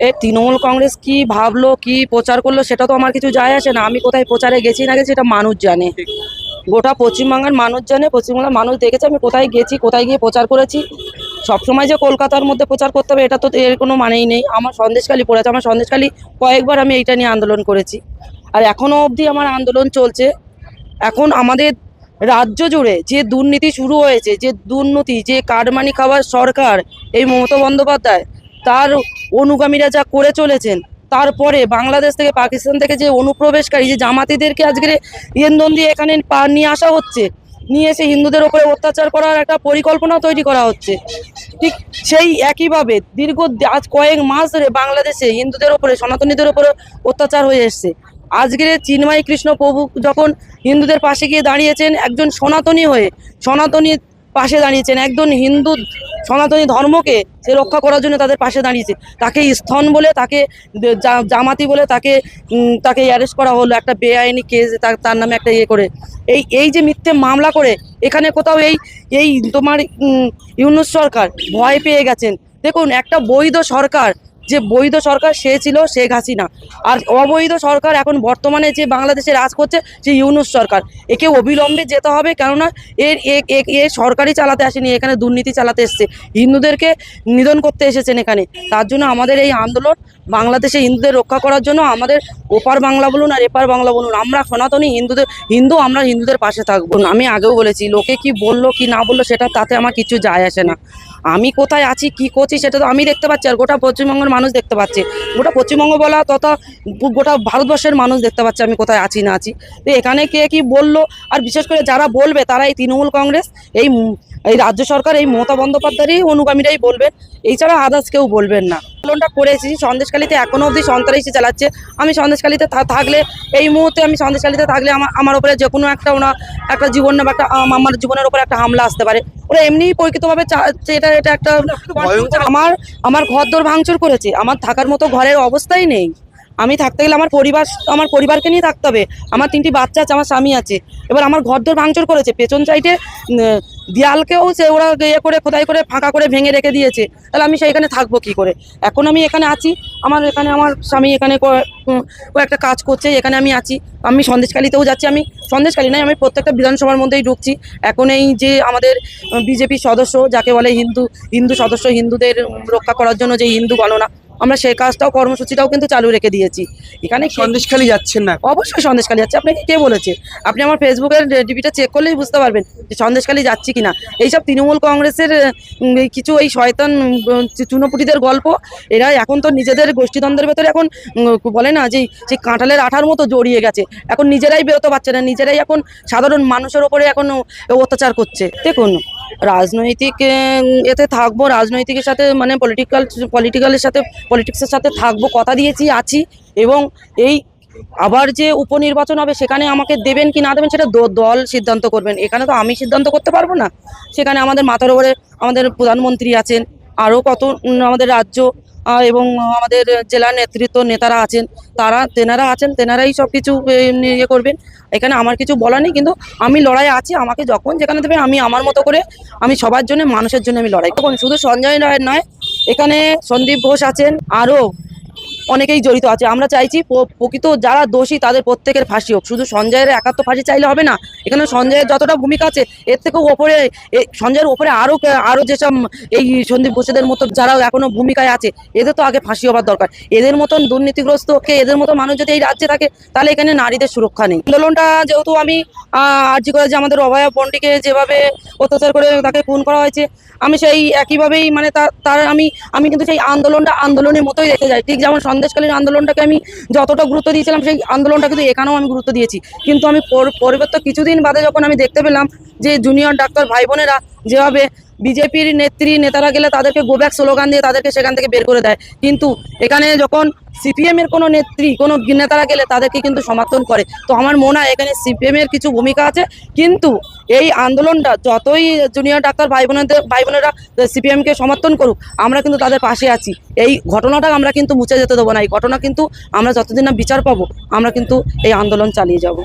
এই তৃণমূল কংগ্রেস কি ভাবলো, কি প্রচার করল, সেটা তো আমার কিছু যায় আসে না। আমি কোথায় প্রচারে গেছি না গেছি এটা মানুষ জানে। গোটা পশ্চিমবাংলার মানুষ জানে পশ্চিমবাংলার মানুষ দেখেছে, আমি কোথায় গেছি, কোথায় গিয়ে প্রচার করেছি। সবসময় যে কলকাতার মধ্যে প্রচার করতে হবে, এটা তো এর কোনো মানেই নেই। আমার সন্দেশখালি পড়েছে, আমার সন্দেশখালি কয়েকবার আমি এইটা নিয়ে আন্দোলন করেছি। আর এখনও অবধি আমার আন্দোলন চলছে। এখন আমাদের রাজ্য জুড়ে যে দুর্নীতি শুরু হয়েছে, যে দুর্নীতি, যে কারমানি খাওয়ার সরকার, এই মমতা বন্দ্যোপাধ্যায় তার অনুগামীরা যা করে চলেছেন, তারপরে বাংলাদেশ থেকে পাকিস্তান থেকে যে অনুপ্রবেশকারী, যে জামাতিদেরকে আজকে ইন্ধন দিয়ে এখানে পা নিয়ে আসা হচ্ছে, নিয়ে এসে হিন্দুদের ওপরে অত্যাচার করার একটা পরিকল্পনা তৈরি করা হচ্ছে। ঠিক সেই একইভাবে দীর্ঘ আজ কয়েক মাস ধরে বাংলাদেশে হিন্দুদের ওপরে, সনাতনীদের ওপরে অত্যাচার হয়ে এসছে। আজকের চিন্ময় কৃষ্ণ প্রভু যখন হিন্দুদের পাশে গিয়ে দাঁড়িয়েছেন, একজন সনাতনী হয়ে, সনাতনী পাশে দাঁড়িয়েছেন। একজন হিন্দু সনাতনী ধর্মকে সে রক্ষা করার জন্য তাদের পাশে দাঁড়িয়েছে। তাকে স্থন বলে, তাকে জামাতি বলে তাকে তাকে অ্যারেস্ট করা হলো একটা বেআইনি কেস তার নামে একটা ইয়ে করে। এই এই যে মিথ্যে মামলা করে, এখানে কোথাও এই এই তোমার ইউনুস সরকার ভয় পেয়ে গেছেন। দেখুন, একটা বৈধ সরকার যে বৈধ সরকার সে ছিল শেখ হাসিনা। আর অবৈধ সরকার এখন বর্তমানে যে বাংলাদেশে রাজ করছে, সে ইউনুস সরকার। একে অবিলম্বে যেতে হবে, কেননা এর এ- সরকারই চালাতে আসেনি, এখানে দুর্নীতি চালাতে এসছে। হিন্দুদেরকে নিধন করতে এসেছেন এখানে। তার জন্য আমাদের এই আন্দোলন বাংলাদেশে হিন্দুদের রক্ষা করার জন্য আমাদের ওপার বাংলা বলুন আর এপার বাংলা বলুন, আমরা সনাতনী হিন্দুদের, হিন্দু আমরা হিন্দুদের পাশে থাকব। আমি আগেও বলেছি, লোকে কি বলল, কি না বলল, সেটা তাতে আমার কিছু যায় আসে না। আমি কোথায় আছি, কি করছি, সেটা তো আমি দেখতে পাচ্ছি, আর গোটা পশ্চিমবঙ্গের মানুষ দেখতে পাচ্ছে। গোটা পশ্চিমবঙ্গ বলা তথা গোটা ভারতবর্ষের মানুষ দেখতে পাচ্ছে আমি কোথায় আছি, না আছি। তো এখানে কে কি বলল, আর বিশেষ করে যারা বলবে, তারা এই তৃণমূল কংগ্রেস, এই এই রাজ্য সরকার, এই মমতা বন্দ্যোপাধ্যায়েরই অনুগামীরাই বলবেন। এছাড়া আদার্স কেউ বলবেন না। আন্দোলনটা করেছি সন্দেশখালিতে এখনও অবধি সন্ত্রাসী চালাচ্ছে। আমি সন্দেশখালিতে থা- থাকলে এই মুহূর্তে আমি সন্দেশখালিতে থাকলে আমার আমার উপরে যে কোনো একটা ওনা একটা জীবন বা একটা আমার জীবনের উপরে একটা হামলা আসতে পারে। ওরা এমনিই পরিচিতভাবে চা- এটা এটা একটা আমার আমার ঘর দর ভাঙচুর করেছে। আমার থাকার মতো ঘরের অবস্থাই নেই। আমি থাকতে গেলে আমার পরিবার আমার পরিবারকে নিয়ে থাকতে হবে। আমার তিনটি বাচ্চা আছে আমার স্বামী আছে। এবার আমার ঘর দর ভাঙচুর করেছে। পেছন সাইডে দেয়ালকেও সে ওরা ইয়ে করে, খোদাই করে ফাঁকা করে ভেঙে রেখে দিয়েছে। তাহলে আমি সেইখানে থাকব কি করে? এখন আমি এখানে আছি, আমার এখানে, আমার স্বামী এখানে একটা কাজ করছে, এখানে আমি আছি। আমি সন্দেশখালিতেও যাচ্ছি, আমি সন্দেশকালী নয়, আমি প্রত্যেকটা বিধানসভার মধ্যেই ঢুকছি। এখন এই যে আমাদের বিজেপি সদস্য, যাকে বলে হিন্দু হিন্দু সদস্য, হিন্দুদের রক্ষা করার জন্য যে হিন্দু গণনা আমরা সেই কাজটাও কর্মসূচিটাও কিন্তু চালু রেখে দিয়েছি। এখানে সন্দেশখালি যাচ্ছেন না? অবশ্যই সন্দেশখালি যাচ্ছে। আপনাকে কে বলেছে? আপনি আমার ফেসবুকের ডিপিটা চেক করলেই বুঝতে পারবেন যে সন্দেশখালি যাচ্ছি কিনা। এইসব তৃণমূল কংগ্রেসের কিছু এই শয়তান চুনোপুটিদের গল্প এরা এখন তো নিজেদের গোষ্ঠীদ্বন্দ্বের ভেতরে এখন বলে না যে সেই কাঁঠালের আঠার মতো জড়িয়ে গেছে। এখন নিজেরাই বেরোতে পারছে না। নিজেরাই এখন সাধারণ মানুষের ওপরে এখন অত্যাচার করছে। দেখুন রাজনৈতিক এতে থাকব, রাজনৈতিকের সাথে মানে পলিটিক্যাল পলিটিক্যালের সাথে পলিটিক্সের সাথে থাকব, কথা দিয়েছি, আছি, এবং এই আবার যে উপনির্বাচন হবে, সেখানে আমাকে দেবেন কি না দেবেন, সেটা দল সিদ্ধান্ত করবেন। এখানে তো আমি সিদ্ধান্ত করতে পারব না। সেখানে আমাদের মাথার ওপরে আমাদের প্রধানমন্ত্রী আছেন আরও কত আমাদের রাজ্য এবং আমাদের জেলার নেতৃত্ব নেতারা আছেন, তারা, তেনারা আছেন, তেনারাই সব কিছু ইয়ে করবেন। এখানে আমার কিছু বলা নেই, কিন্তু আমি লড়াই আছি, আমাকে যখন যেখানে দেবে, আমি আমার মতো করে, আমি সবার জন্য, মানুষের জন্য আমি লড়াই তখন শুধু সঞ্জয় রায় নয়, এখানে সন্দীপ ঘোষ আছেন, আরও অনেকেই জড়িত আছে। আমরা চাইছি প্রকৃত যারা দোষী তাদের প্রত্যেকের ফাঁসি হোক। শুধু সঞ্জয়ের একাত্ম ফাঁসি চাইলে হবে না। এখানে সঞ্জয়ের যতটা ভূমিকা আছে, এর থেকেও ওপরে সঞ্জয়ের ওপরে আরও আরও যেসব এই সন্দীপ ঘোষেদের মতো যারা এখনও ভূমিকায় আছে, এদের তো আগে ফাঁসি হবার দরকার। এদের মতন দুর্নীতিগ্রস্তকে এদের মতো মানুষ যদি এই রাজ্যে থাকে, তাহলে এখানে নারীদের সুরক্ষা নেই। আন্দোলনটা যেহেতু আমি আর্জি করে যে আমাদের অভয়া পন্ডিকে যেভাবে অত্যাচার করে তাকে খুন করা হয়েছে। আমি সেই একইভাবেই মানে তার আমি আমি কিন্তু সেই আন্দোলনটা আন্দোলনের মতোই রেখে যাই। ঠিক যেমন সন্দেশকালীন আন্দোলনটাকে আমি যতটা গুরুত্ব দিয়েছিলাম, সেই আন্দোলনটা কিন্তু এখানেও আমি গুরুত্ব দিয়েছি। কিন্তু আমি পর- পরিবর্তন কিছুদিন বাদে যখন আমি দেখতে পেলাম যে জুনিয়র ডাক্তার ভাই বোনেরা যেভাবে বিজেপির নেত্রী নেতারা গেলে তাদেরকে গোব্যাক স্লোগান দিয়ে তাদেরকে সেখান থেকে বের করে দেয়। কিন্তু এখানে যখন সিপিএম এর কোনো নেত্রী, কোনো নেতারা গেলে তাদেরকে কিন্তু সমর্থন করে। তো আমার মনে হয় এখানে সিপিএম এর কিছু ভূমিকা আছে। কিন্তু এই আন্দোলনটা যতই জুনিয়র ডাক্তার ভাই বোনেদের, ভাই বোনেরা সিপিএম কে সমর্থন করুক, আমরা কিন্তু তাদের পাশে আছি। এই ঘটনাটা আমরা কিন্তু মুছে যেতে দেবো না। এই ঘটনা কিন্তু আমরা যতদিন না বিচার পাবো, আমরা কিন্তু এই আন্দোলন চালিয়ে যাব।